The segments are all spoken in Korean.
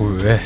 Kuvve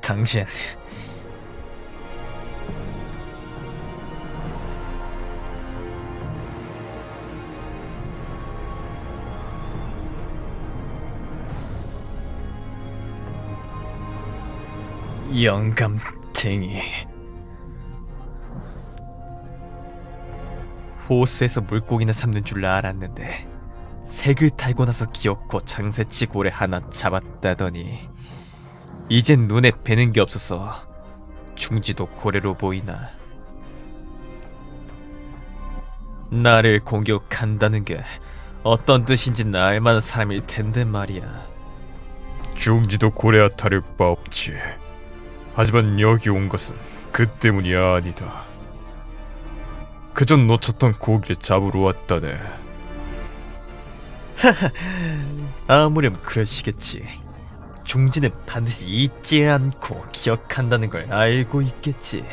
당신. 영감탱이. 호수에서 물고기나 잡는 줄 알았는데 색을 달고 나서 귀엽고 장새치 고래 하나 잡았다더니 이젠 눈에 뵈는 게 없어서 중지도 고래로 보이나 나를 공격한다는 게 어떤 뜻인지 알만한 사람일 텐데 말이야 중지도 고래와 다를 바 없지. 하지만 여기 온 것은 그 때문이 아니다. 그저 놓쳤던 고기를 잡으러 왔다네. 아무렴 그러시겠지 중지는 반드시 잊지 않고 기억한다는 걸 알고 있겠지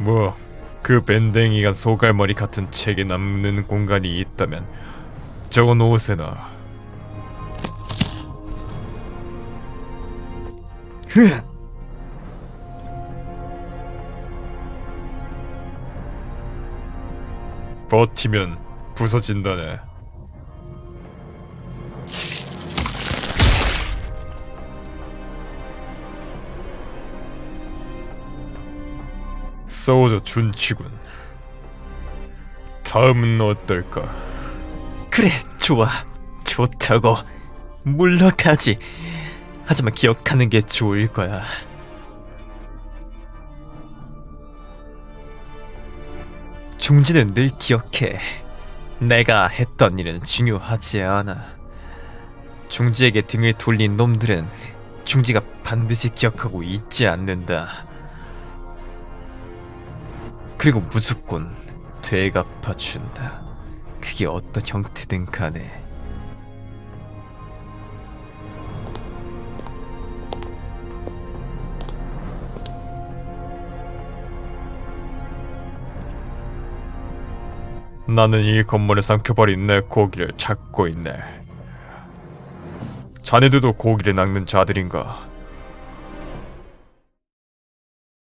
뭐, 그 밴댕이가 소갈머리 같은 책에 남는 공간이 있다면 적어 놓으세나. 흐 버티면 부서진다네. 싸워줘 준치군. 다음은 어떨까? 그래 좋아. 좋다고. 물러가지. 하지만 기억하는 게 좋을 거야. 중지는 늘 기억해. 내가 했던 일은 중요하지 않아. 중지에게 등을 돌린 놈들은 중지가 반드시 기억하고 잊지 않는다 그리고 무조건 되갚아준다 그게 어떤 형태든 간에 나는 이 건물에 삼켜버린 내 고기를 찾고 있네. 자네들도 고기를 낚는 자들인가?